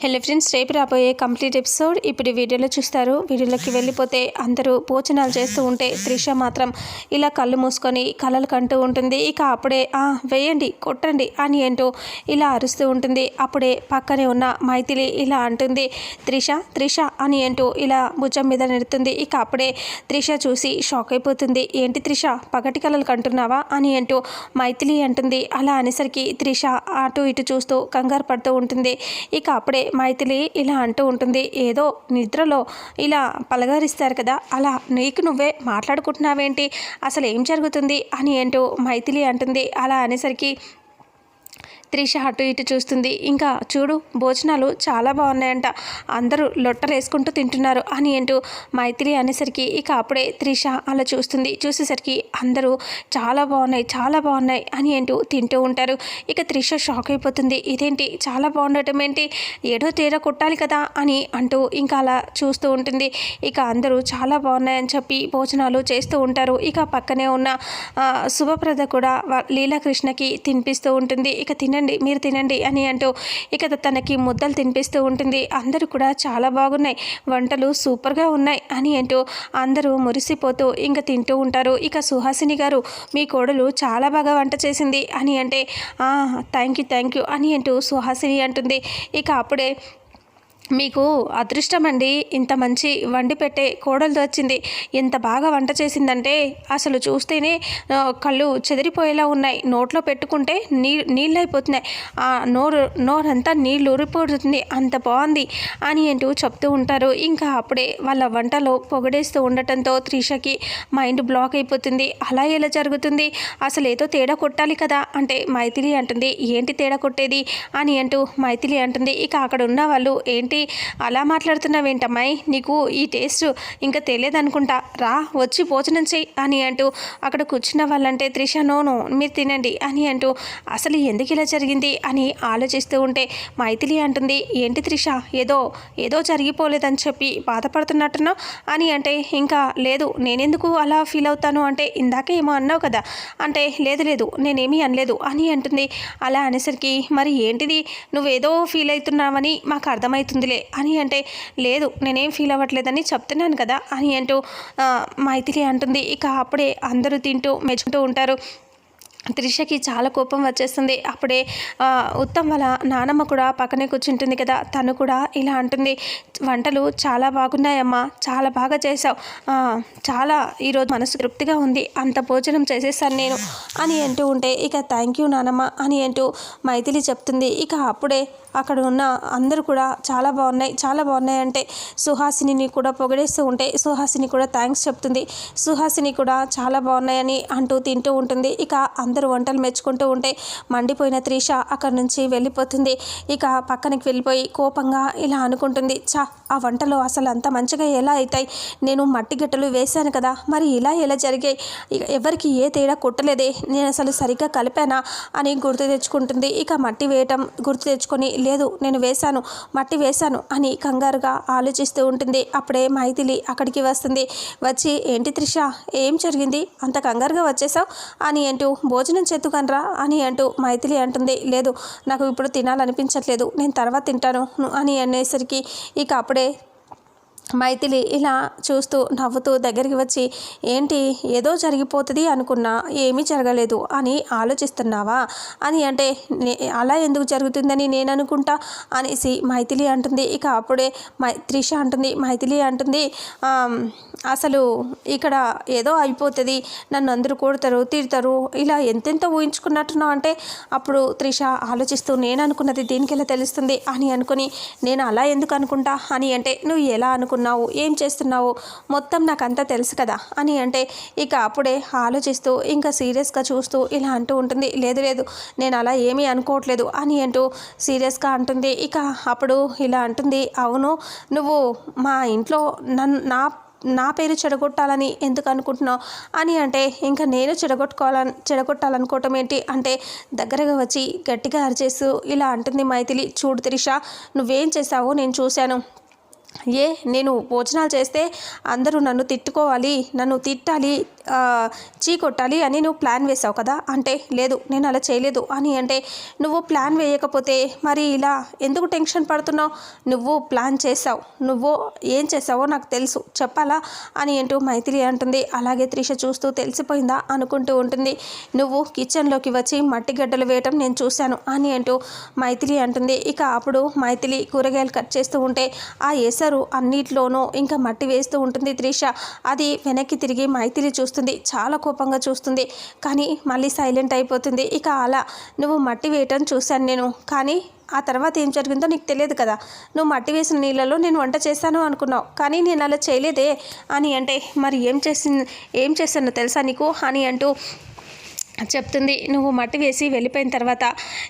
Hello friends రేపు రాబోయే complete episode ఇప్పుడు వీడియోలో చూస్తారు. వీడియోలోకి వెళ్ళిపోతే అందరూ భోజనాలు చేస్తూ ఉంటే త్రిష మాత్రం ఇలా కళ్ళు మూసుకొని కలలు కంటూ ఉంటుంది. ఇక అప్పుడే వేయండి కొట్టండి అని ఏంటో ఇలా అరుస్తూ ఉంటుంది. అప్పుడే పక్కనే ఉన్న మైథిలి ఇలా అంటుంది త్రిష త్రిష అని ఏంటో ఇలా భుజం మీద నెడుతుంది. ఇక అప్పుడే త్రిష చూసి షాక్ అయిపోతుంది. ఏంటి త్రిష పగటి కలలు కంటున్నావా? అని ఏంటో మైథిలి అంటుంది. అలా అనేసరికి త్రిష అటు ఇటు చూస్తూ కంగారు పడుతూ ఉంటుంది. ఇక అప్పుడే మైథిలి ఇలా అంటూ ఉంటుంది. ఏదో నిద్రలో ఇలా పలగారిస్తారు కదా అలా నీకు నువ్వే మాట్లాడుకుంటున్నావేంటి? అసలు ఏం జరుగుతుంది? అని ఏంటో మైథిలి అంటుంది. అలా అనేసరికి త్రిష అటు ఇటు చూస్తుంది. ఇంకా చూడు భోజనాలు చాలా బాగున్నాయంట. అందరూ లొట్టలేసుకుంటూ తింటున్నారు అని అంటూ మైత్రి అనేసరికి ఇక అప్పుడే త్రిష అలా చూస్తుంది. చూసేసరికి అందరూ చాలా బాగున్నాయి చాలా బాగున్నాయి అని అంటూ తింటూ ఉంటారు. ఇక త్రిష షాక్ అయిపోతుంది. ఇదేంటి చాలా బాగుండటం ఏంటి? ఏడో తేడా కొట్టాలి కదా అని అంటూ ఇంకా అలా చూస్తూ ఉంటుంది. ఇక అందరూ చాలా బాగున్నాయని చెప్పి భోజనాలు చేస్తూ ఉంటారు. ఇక పక్కనే ఉన్న శుభప్రద కూడా లీలాకృష్ణకి తినిపిస్తూ ఉంటుంది. ఇక తిన తినండి మీరు తినండి అని అంటూ ఇక తనకి ముద్దలు తినిపిస్తూ ఉంటుంది. అందరూ కూడా చాలా బాగున్నాయి వంటలు సూపర్గా ఉన్నాయి అని అంటూ అందరూ మురిసిపోతూ ఇంకా తింటూ ఉంటారు. ఇక సుహాసిని గారు మీ కోడలు చాలా బాగా వంట చేసింది అని అంటే థ్యాంక్ యూ థ్యాంక్ యూ అని అంటూ సుహాసిని అంటుంది. ఇక అప్పుడే మీకు అదృష్టం అండి. ఇంత మంచి వండి పెట్టే కోడలు వచ్చింది. ఎంత బాగా వంట చేసిందంటే అసలు చూస్తేనే కళ్ళు చెదిరిపోయేలా ఉన్నాయి. నోట్లో పెట్టుకుంటే నీ నీళ్ళు అయిపోతున్నాయి ఆ నోరు నోరంతా నీళ్ళు ఊరిపోతుంది. అంత బాగుంది అని అంటూ చెప్తూ ఉంటారు. ఇంకా అప్పుడే వాళ్ళ వంటలో పొగడేస్తూ ఉండటంతో త్రిషకి మైండ్ బ్లాక్ అయిపోతుంది. అలా ఎలా జరుగుతుంది? అసలు ఏదో తేడా కొట్టాలి కదా అంటే మైథిలి అంటుంది. ఏంటి తేడా కొట్టేది? అని అంటూ మైథిలి అంటుంది. ఇక అక్కడ ఉన్న వాళ్ళు ఏంటి అలా మాట్లాడుతున్నావేంటమ్మాయి? నీకు ఈ టేస్ట్ ఇంకా తెలియదు అనుకుంటా రా వచ్చి భోజనం చెయ్యి అని అంటూ అక్కడ కూర్చున్న వాళ్ళంటే త్రిష నోను మీరు తినండి అని అంటూ అసలు ఎందుకు ఇలా జరిగింది? అని ఆలోచిస్తూ ఉంటే మైథిలి అంటుంది ఏంటి త్రిష ఏదో ఏదో జరిగిపోలేదని చెప్పి బాధపడుతున్నట్టున్నావు? అని అంటే ఇంకా లేదు నేనెందుకు అలా ఫీల్ అవుతాను? అంటే ఇందాకే ఏమో అన్నావు కదా? అంటే లేదు లేదు నేనేమీ అనలేదు అని అంటుంది. అలా అనేసరికి మరి ఏంటిది? నువ్వేదో ఫీల్ అవుతున్నావని మాకు అర్థమవుతుందిలే అని అంటే లేదు నేనేం ఫీల్ అవ్వట్లేదని చెప్తున్నాను కదా అని అంటూ ఆ, మైథిలి అంటుంది. ఇక అప్పుడే అందరూ తింటూ మెచ్చుకుంటూ ఉంటారు. త్రిషకి చాలా కోపం వచ్చేస్తుంది. అప్పుడే ఉత్తమ్ వాళ్ళ నానమ్మ కూడా పక్కనే కూర్చుంటుంది కదా తను కూడా ఇలా అంటుంది. వంటలు చాలా బాగున్నాయమ్మా చాలా బాగా చేసావు చాలా ఈరోజు మనసు తృప్తిగా ఉంది అంత భోజనం చేసేసాను నేను అని అంటూ ఉంటే ఇక థ్యాంక్ యూ నానమ్మ అని అంటూ మైథిలి చెప్తుంది. ఇక అప్పుడే అక్కడ ఉన్న అందరూ కూడా చాలా బాగున్నాయి చాలా బాగున్నాయి అంటే సుహాసిని కూడా పొగడేస్తూ ఉంటే సుహాసిని కూడా థ్యాంక్స్ చెప్తుంది. సుహాసిని కూడా చాలా బాగున్నాయని అంటూ తింటూ ఉంటుంది. ఇక అందరూ వంటలు మెచ్చుకుంటూ ఉంటే మండిపోయిన త్రిష అక్కడి నుంచి వెళ్ళిపోతుంది. ఇక పక్కనకి వెళ్ళిపోయి కోపంగా ఇలా అనుకుంటుంది చా ఆ వంటలు అసలు అంత మంచిగా ఎలా అవుతాయి? నేను మట్టి గట్టలు వేశాను కదా మరి ఇలా ఎలా జరిగాయి? ఇక ఎవరికి ఏ తేడా కొట్టలేదే? నేను అసలు సరిగ్గా కలిపానా? అని గుర్తు తెచ్చుకుంటుంది. ఇక మట్టి వేయటం గుర్తు తెచ్చుకొని లేదు నేను వేశాను మట్టి వేశాను అని కంగారుగా ఆలోచిస్తూ ఉంటుంది. అప్పుడే మైథిలి అక్కడికి వస్తుంది. వచ్చి ఏంటి త్రిష ఏం జరిగింది? అంత కంగారుగా వచ్చేసావు? అని అంటూ భోజనం చేతుకనరా అని అంటూ మైథిలి అంటుంది. లేదు నాకు ఇప్పుడు తినాలనిపించట్లేదు. నేను తర్వాత తింటాను అని అనేసరికి ఇక అప్పుడే మైథిలి ఇలా చూస్తూ నవ్వుతూ దగ్గరికి వచ్చి ఏంటి ఏదో జరిగిపోతుంది అనుకున్నా ఏమీ జరగలేదు అని ఆలోచిస్తున్నావా? అని అంటే "నే- అలా ఎందుకు జరుగుతుందని నేను అనుకుంటా అనేసి మైథిలి అంటుంది. ఇక అప్పుడే మై త్రిష అంటుంది. మైథిలి అంటుంది అసలు ఇక్కడ ఏదో అయిపోతుంది నన్ను అందరూ కొడతారు తిడతారు ఇలా ఎంతెంత ఊహించుకున్నట్టున్నావు అంటే అప్పుడు త్రిష ఆలోచిస్తూ నేను అనుకున్నది దీనికి ఎలా తెలుస్తుంది అని అనుకుని నేను అలా ఎందుకు అనుకుంటా అని అంటే నువ్వు ఎలా అనుకున్నావు ఏం చేస్తున్నావు మొత్తం నాకు అంతా తెలుసు కదా అని అంటే ఇక అప్పుడే ఆలోచిస్తూ ఇంకా సీరియస్గా చూస్తూ ఇలా అంటూ ఉంటుంది లేదు లేదు నేను అలా ఏమీ అనుకోవట్లేదు అని అంటూ సీరియస్గా అంటుంది. ఇక అప్పుడు ఇలా అంటుంది అవును నువ్వు మా ఇంట్లో నన్ను నా నా పేరు చెడగొట్టాలని ఎందుకు అనుకుంటున్నావు? అని అంటే ఇంకా నేను చెడగొట్టుకోవాలని చెడగొట్టాలనుకోవటం ఏంటి? అంటే దగ్గరగా వచ్చి గట్టిగా అరిచేస్తూ ఇలా అంటుంది మైథిలి. చూడు తిరిష నువ్వేం చేసావో నేను చూశాను. ఏ నేను భోజనాలు చేస్తే అందరూ నన్ను తిట్టుకోవాలి నన్ను తిట్టాలి చీ కొట్టాలి అని నువ్వు ప్లాన్ వేసావు కదా? అంటే లేదు నేను అలా చేయలేదు అని అంటే నువ్వు ప్లాన్ వేయకపోతే మరి ఇలా ఎందుకు టెన్షన్ పడుతున్నావు? నువ్వు ప్లాన్ చేసావు నువ్వు ఏం చేసావో నాకు తెలుసు. చెప్పాలా? అని అంటూ మైథిలి అంటుంది. అలాగే త్రిష చూస్తూ తెలిసిపోయిందా అనుకుంటూ ఉంటుంది. నువ్వు కిచెన్లోకి వచ్చి మట్టి గడ్డలు వేయటం నేను చూశాను అని అంటూ మైథిలి అంటుంది. ఇక అప్పుడు మైథిలి కూరగాయలు కట్ చేస్తూ ఉంటే ఆ ఎసరు అన్నిట్లోనూ ఇంకా మట్టి వేస్తూ ఉంటుంది త్రిష. అది వెనక్కి తిరిగి మైథిలి చూస్తుంది. చాలా కోపంగా చూస్తుంది. కానీ మళ్ళీ సైలెంట్ అయిపోతుంది. ఇక అలా నువ్వు మట్టి వేయటం చూశాను నేను. కానీ ఆ తర్వాత ఏం జరిగిందో నీకు తెలియదు కదా. నువ్వు మట్టి వేసిన నీళ్ళలో నేను వంట చేశాను అనుకున్నావు. కానీ నేను అలా చేయలేదే అని అంటే మరి ఏం చేసి ఏం చేశానో తెలుసా నీకు? అని అంటూ చెప్తుంది నువ్వు మట్టి వేసి వెళ్ళిపోయిన తర్వాత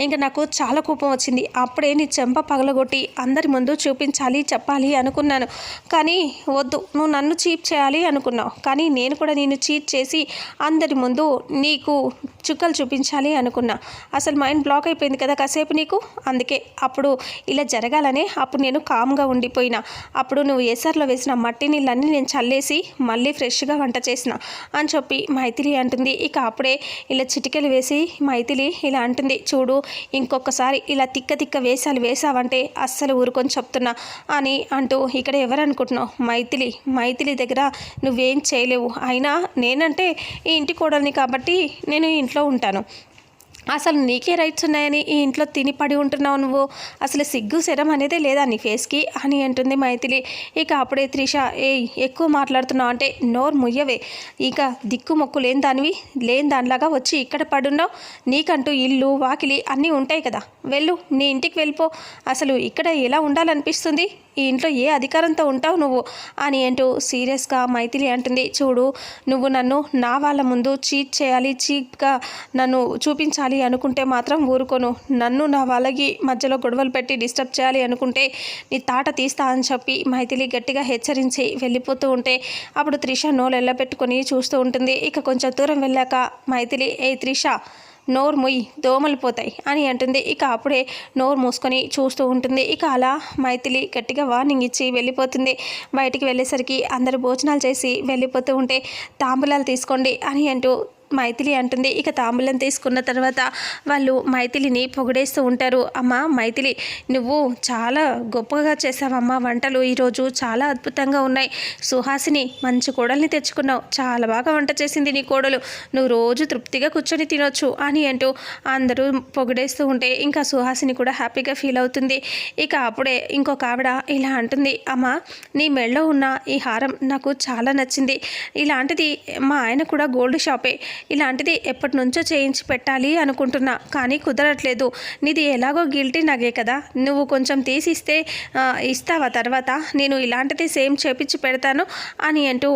ఇంకా నాకు చాలా కోపం వచ్చింది. అప్పుడే నీ చెంప పగలగొట్టి అందరి ముందు చూపించాలి చెప్పాలి అనుకున్నాను. కానీ వద్దు నువ్వు నన్ను చీప్ చేయాలి అనుకున్నావు. కానీ నేను కూడా నేను చీట్ చేసి అందరి ముందు నీకు చుక్కలు చూపించాలి అనుకున్నా. అసలు మైండ్ బ్లాక్ అయిపోయింది కదా కాసేపు నీకు? అందుకే అప్పుడు ఇలా జరగాలనే అప్పుడు నేను కామ్గా ఉండిపోయినా. అప్పుడు నువ్వు ఏసర్లో వేసిన మట్టి నీళ్ళన్నీ నేను చల్లేసి మళ్ళీ ఫ్రెష్గా వంట చేసిన అని చెప్పి మైథిలి అంటుంది. ఇక అప్పుడే ఇలా చిటికెలు వేసి మైథిలి ఇలా అంటుంది చూడు ఇంకొకసారి ఇలా తిక్క తిక్క వేసాలు వేసావంటే అస్సలు ఊరుకొని చెప్తున్నా అని అంటూ ఇక్కడ ఎవరనుకుంటున్నావు? మైథిలి మైథిలి దగ్గర నువ్వేం చేయలేవు. అయినా నేనంటే ఈ ఇంటి కోడల్ని కాబట్టి నేను ఇంట్లో ఉంటాను. అసలు నీకే రైట్స్ ఉన్నాయని ఈ ఇంట్లో తిని పడి ఉంటున్నావు నువ్వు? అసలు సిగ్గు శరం అనేదే లేదా నీ ఫేస్కి అని అంటుంది మైథిలి. ఇక అప్పుడే త్రిష ఏ ఎక్కువ మాట్లాడుతున్నావు అంటే నోరు ముయ్యవే. ఇక దిక్కు మొక్కు లేని దానివి లేని దానిలాగా వచ్చి ఇక్కడ పడున్నావు. నీకంటూ ఇల్లు వాకిలి అన్నీ ఉంటాయి కదా. వెళ్ళు నీ ఇంటికి వెళ్ళిపో. అసలు ఇక్కడ ఎలా ఉండాలనిపిస్తుంది? ఈ ఇంట్లో ఏ అధికారంతో ఉంటావు నువ్వు? అని అంటూ సీరియస్గా మైథిలి అంటుంది. చూడు నువ్వు నన్ను నా వాళ్ళ ముందు చీట్ చేయాలి చీప్గా నన్ను చూపించాలి అనుకుంటే మాత్రం ఊరుకోను. నన్ను నా వాళ్ళకి మధ్యలో గొడవలు పెట్టి డిస్టర్బ్ చేయాలి అనుకుంటే నీ తాట తీస్తా అని చెప్పి మైథిలి గట్టిగా హెచ్చరించి వెళ్ళిపోతూ ఉంటే అప్పుడు త్రిష నోలు ఎల్లబెట్టుకొని చూస్తూ ఉంటుంది. ఇక కొంచెం దూరం వెళ్ళాక మైథిలి ఏ త్రిష నోరు మొయ్యి దోమలు పోతాయి అని అంటుంది. ఇక అప్పుడే నోరు మూసుకొని చూస్తూ ఉంటుంది. ఇక అలా మైథిలి గట్టిగా వార్నింగ్ ఇచ్చి వెళ్ళిపోతుంది. బయటికి వెళ్ళేసరికి అందరూ భోజనాలు చేసి వెళ్ళిపోతూ ఉంటే తాంబూలాలు తీసుకోండి అని అంటూ మైథిలి అంటుంది. ఇక తాంబూలం తీసుకున్న తర్వాత వాళ్ళు మైథిలిని పొగిడేస్తూ ఉంటారు. అమ్మ మైథిలి నువ్వు చాలా గొప్పగా చేసావమ్మా వంటలు ఈరోజు చాలా అద్భుతంగా ఉన్నాయి. సుహాసిని మంచి కోడల్ని తెచ్చుకున్నావు. చాలా బాగా వంట చేసింది నీ కోడలు. నువ్వు రోజు తృప్తిగా కూర్చొని తినొచ్చు అని అంటూ అందరూ పొగిడేస్తూ ఉంటే ఇంకా సుహాసిని కూడా హ్యాపీగా ఫీల్ అవుతుంది. ఇక అప్పుడే ఇంకొక ఆవిడ ఇలా అంటుంది. అమ్మ నీ మెడలో ఉన్న ఈ హారం నాకు చాలా నచ్చింది. ఇలాంటిది మా ఆయన కూడా గోల్డ్ షాపే. ఇలాంటిది ఎప్పటి నుంచో చేయించి పెట్టాలి అనుకుంటున్నా కానీ కుదరట్లేదు. నీది ఎలాగో గిల్టీ నగే కదా. నువ్వు కొంచెం తీసిస్తే ఇస్తావా తర్వాత? నేను ఇలాంటిది సేమ్ చేపించి పెడతాను అని అంటూ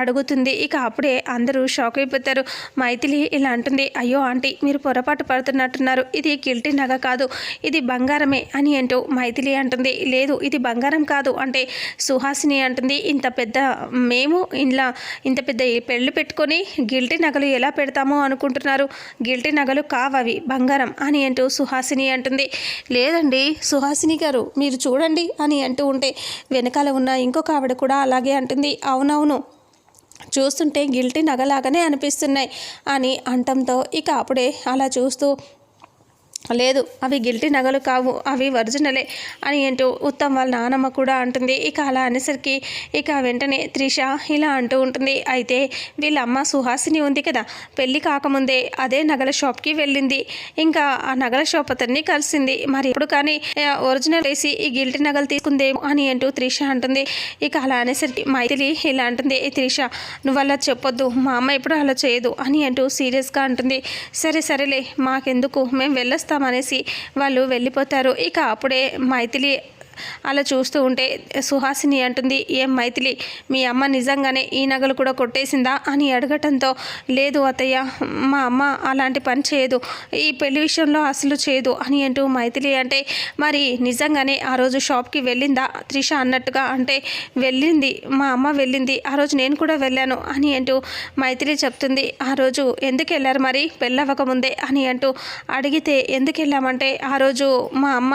అడుగుతుంది. ఇక అప్పుడే అందరూ షాక్ అయిపోతారు. మైథిలి ఇలా అంటుంది అయ్యో ఆంటీ మీరు పొరపాటు పడుతున్నట్టున్నారు. ఇది గిల్టీ నగ కాదు ఇది బంగారమే అని అంటూ మైథిలి అంటుంది. లేదు ఇది బంగారం కాదు అంటే సుహాసిని అంటుంది. ఇంత పెద్ద మేము ఇలా ఇంత పెద్ద పెళ్ళి పెట్టుకొని గిల్టీ నగలు ఎలా ఎలా పెడతామో అనుకుంటున్నారు. గిల్టీ నగలు కావవి బంగారం అని అంటూ సుహాసిని అంటుంది. లేదండి సుహాసిని గారు మీరు చూడండి అని అంటూ ఉంటే వెనకాల ఉన్న ఇంకొక ఆవిడ కూడా అలాగే అంటుంది. అవునవును చూస్తుంటే గిల్టీ నగలాగానే అనిపిస్తున్నాయి అని అంటంతో ఇక అప్పుడే అలా చూస్తూ లేదు అవి గిల్టీ నగలు కావు అవి ఒరిజినలే అని అంటూ ఉత్తమ్ వాళ్ళ నానమ్మ కూడా అంటుంది. ఇక అలా అనేసరికి ఇక వెంటనే త్రిష ఇలా అంటూ ఉంటుంది. అయితే వీళ్ళ అమ్మ సుహాసిని ఉంది కదా పెళ్ళి కాకముందే అదే నగల షాప్కి వెళ్ళింది. ఇంకా ఆ నగల షాప్ అతన్ని కలిసింది. మరి ఇప్పుడు కానీ ఒరిజినల్ వేసి ఈ గిల్టీ నగలు తీసుకుందేమో అని అంటూ త్రిష అంటుంది. ఇక అలా అనేసరికి మైథిలి ఇలా అంటుంది త్రిష నువ్వు అలా చెప్పొద్దు మా అమ్మ ఎప్పుడు అలా చేయదు అని అంటూ సీరియస్గా అంటుంది. సరే సరేలే మాకెందుకు మేము అనేసి వాళ్ళు వెళ్ళిపోతారు. ఇక అప్పుడే మైథిలి అలా చూస్తూ ఉంటే సుహాసిని అంటుంది ఏం మైథిలి మీ అమ్మ నిజంగానే ఈ నగలు కూడా కొట్టేసిందా? అని అడగటంతో లేదు అత్తయ్య మా అమ్మ అలాంటి పని చేయదు ఈ పెళ్ళి విషయంలో అసలు చేయదు అని అంటూ మైథిలి అంటే మరి నిజంగానే ఆ రోజు షాప్కి వెళ్ళిందా? త్రిష అన్నట్టుగా అంటే వెళ్ళింది మా అమ్మ వెళ్ళింది ఆ రోజు నేను కూడా వెళ్ళాను అని అంటూ మైథిలి చెప్తుంది. ఆ రోజు ఎందుకు వెళ్ళారు మరి? పెళ్ళవకముందే అని అంటూ అడిగితే ఎందుకు వెళ్ళామంటే ఆ రోజు మా అమ్మ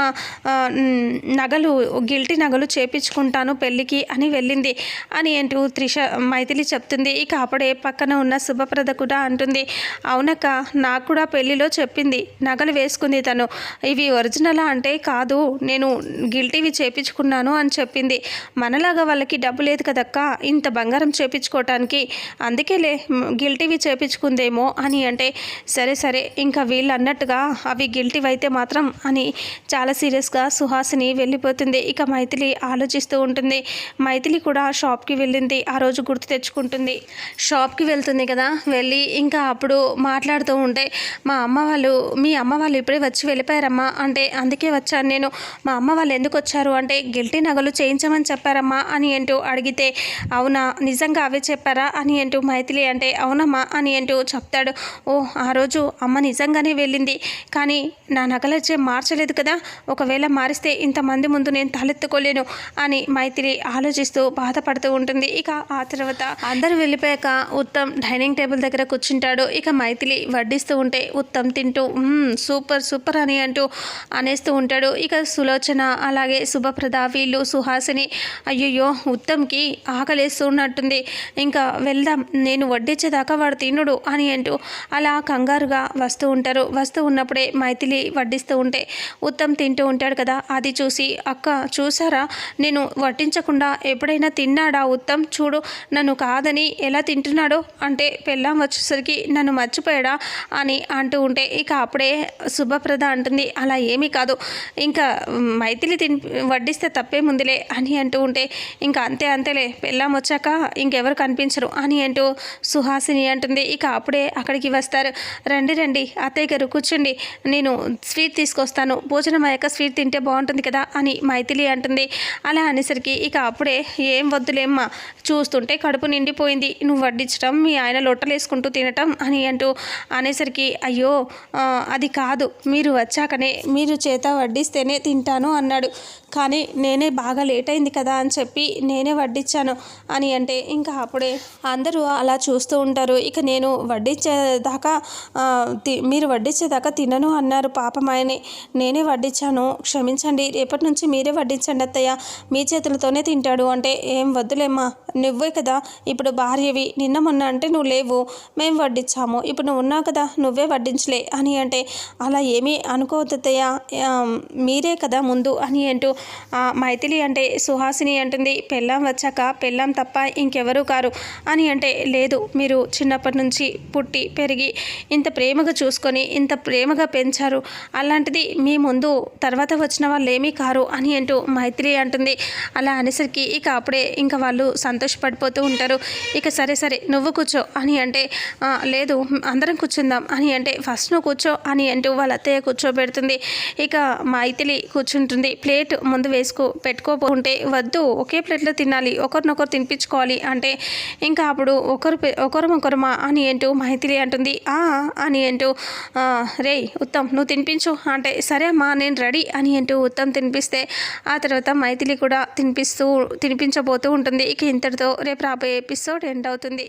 నగలు నగలు గిల్టీ నగలు చేపించుకుంటాను పెళ్ళికి అని వెళ్ళింది అని అంటూ త్రిష మైథిలి చెప్తుంది. ఇక అప్పుడే పక్కన ఉన్న శుభప్రద కూడా అంటుంది. అవునక్క నాకు కూడా పెళ్ళిలో చెప్పింది. నగలు వేసుకుంది తను. ఇవి ఒరిజినలా అంటే కాదు. నేను గిల్టీవి చేపించుకున్నాను అని చెప్పింది. మనలాగా వాళ్ళకి డబ్బు లేదు కదక్క? ఇంత బంగారం చేపించుకోవటానికి అందుకేలే గిల్టీవి చేపించుకుందేమో అని అంటే సరే సరే ఇంకా వీళ్ళు అన్నట్టుగా అవి గిల్టీవి అయితే మాత్రం అని చాలా సీరియస్గా సుహాసిని వెళ్ళిపోతుంది. ఇక మైథిలి ఆలోచిస్తూ ఉంటుంది. మైథిలి కూడా షాప్కి వెళ్ళింది. ఆ రోజు గుర్తు తెచ్చుకుంటుంది. షాప్కి వెళ్తుంది కదా వెళ్ళి ఇంకా అప్పుడు మాట్లాడుతూ ఉంటే మా అమ్మ వాళ్ళు మీ అమ్మ వాళ్ళు ఇప్పుడే వచ్చి వెళ్ళిపోయారమ్మా అంటే అందుకే వచ్చాను నేను. మా అమ్మ వాళ్ళు ఎందుకు వచ్చారు అంటే గిల్టీ నగలు చేయించమని చెప్పారమ్మా అని అంటూ అడిగితే అవునా నిజంగా అవే చెప్పారా అని అంటూ మైథిలి అంటే అవునమ్మా అని అంటూ చెప్తాడు. ఓ ఆ రోజు అమ్మ నిజంగానే వెళ్ళింది. కానీ నా నగలచ్చే మార్చలేదు కదా ఒకవేళ మారిస్తే ఇంతమంది ముందు నేను తలెత్తుకోలేను అని మైత్రి ఆలోచిస్తూ బాధపడుతూ ఉంటుంది. ఇక ఆ తర్వాత అందరూ వెళ్ళిపోయాక ఉత్తమ్ డైనింగ్ టేబుల్ దగ్గర కూర్చుంటాడు. ఇక మైథిలి వడ్డిస్తూ ఉంటే ఉత్తమ్ తింటూ సూపర్ సూపర్ అని అంటూ అనేస్తూ ఉంటాడు. ఇక సులోచన అలాగే శుభప్రద వీళ్ళు సుహాసిని అయ్యయ్యో ఉత్తమ్కి ఆకలేస్తూ ఉన్నట్టుంది ఇంకా వెళ్దాం నేను వడ్డించేదాకా వాడు తినుడు అని అంటూ అలా కంగారుగా వస్తూ ఉంటారు. వస్తూ ఉన్నప్పుడే మైథిలి వడ్డిస్తూ ఉంటే ఉత్తమ్ తింటూ ఉంటాడు కదా అది చూసి అక్క చూసారా? నేను వడ్డించకుండా ఎప్పుడైనా తిన్నాడా? ఉత్తమ్ చూడు నన్ను కాదని ఎలా తింటున్నాడో? అంటే పెళ్ళాం వచ్చేసరికి నన్ను మర్చిపోయాడా? అని అంటూ ఉంటే ఇక అప్పుడే శుభప్రద అంటుంది అలా ఏమీ కాదు. ఇంకా మైథిలి తిని వడ్డిస్తే తప్పే ముందులే అని అంటూ ఉంటే ఇంకా అంతే అంతేలే. పెళ్ళాం వచ్చాక ఇంకెవరు కనిపించరు అని అంటూ సుహాసిని అంటుంది. ఇక అప్పుడే అక్కడికి వస్తారు. రండి రండి. అత్తయ్య గారు కూర్చోండి. నేను స్వీట్ తీసుకొస్తాను. భోజనం అయ్యాక స్వీట్ తింటే బాగుంటుంది కదా అని మైథిలి అంటుంది. అలా అనేసరికి ఇక అప్పుడే ఏం వద్దులేమ్మా చూస్తుంటే కడుపు నిండిపోయింది. నువ్వు వడ్డించడం మీ ఆయన లొట్టలేసుకుంటూ తినటం అని అంటూ అనేసరికి అయ్యో అది కాదు మీరు వచ్చాకనే మీరు చేత వడ్డిస్తేనే తింటాను అన్నాడు. కానీ నేనే బాగా లేట్ అయింది కదా అని చెప్పి నేనే వడ్డించాను అని అంటే ఇంకా అప్పుడే అందరూ అలా చూస్తూ ఉంటారు. ఇక నేను వడ్డించేదాకా తి- మీరు వడ్డించేదాకా తినను అన్నారు పాపం ఆయనే నేనే వడ్డించాను క్షమించండి రేపటి నుంచి మీరే వడ్డించండి అత్తయ్య. మీ చేతులతోనే తింటాడు అంటే ఏం వద్దులేమ్మా. నువ్వే కదా. ఇప్పుడు భార్యవి నిన్న మొన్న అంటే నువ్వు లేవు. మేము వడ్డించాము ఇప్పుడు నువ్వు ఉన్నావు కదా నువ్వే వడ్డించలే అని అంటే అలా ఏమీ అనుకోవద్దు మీరే కదా ముందు అని అంటూ మైథిలి అంటే సుహాసిని అంటుంది పెళ్ళాం వచ్చాక పెళ్ళాం తప్ప ఇంకెవరూ కారు అని అంటే లేదు మీరు చిన్నప్పటి నుంచి పుట్టి పెరిగి ఇంత ప్రేమగా చూసుకొని ఇంత ప్రేమగా పెంచారు. అలాంటిది మీ ముందు తర్వాత వచ్చిన వాళ్ళు ఏమీ కారు అని అంటూ మైత్రి అంటుంది. అలా అనేసరికి ఇక అప్పుడే ఇంకా వాళ్ళు సంతోషపడిపోతూ ఉంటారు. ఇక సరే సరే నువ్వు కూర్చో అని అంటే లేదు అందరం కూర్చుందాం అని అంటే ఫస్ట్ నువ్వు కూర్చో అని అంటూ వాళ్ళ అత్తయ్య కూర్చోబెడుతుంది. ఇక మైథిలి కూర్చుంటుంది. ప్లేట్ ముందు వేసుకో పెట్టుకోకుంటే వద్దు ఒకే ప్లేట్లో తినాలి ఒకరినొకరు తినిపించుకోవాలి అంటే ఇంకా అప్పుడు ఒకరు ఒకరు ఒకరుమా అని అంటూ మైథిలి అంటుంది. "ఆ" అని అంటూ రే ఉత్తమ్ నువ్వు తినిపించు అంటే సరే అమ్మా నేను రెడీ అని అంటూ ఉత్తమ్ తినిపిస్తే ఆ తర్వాత మైథిలి కూడా తినిపిస్తూ తినిపించబోతూ ఉంటుంది. ఇక ఇంత ఇంతటితో రేపు రాబోయే ఎపిసోడ్ ఎండ్ అవుతుంది.